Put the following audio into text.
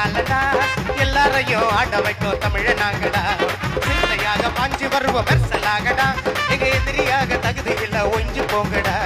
நாங்கடா. எல்லாரையும் ஆட வைக்கும் தமிழ நாங்கடா. சிந்தையாக பாஞ்சி வருவோம் வெர்சலாகடா. எங்க எதிரியாக தகுதி இல்லை ஒஞ்சு போங்கடா.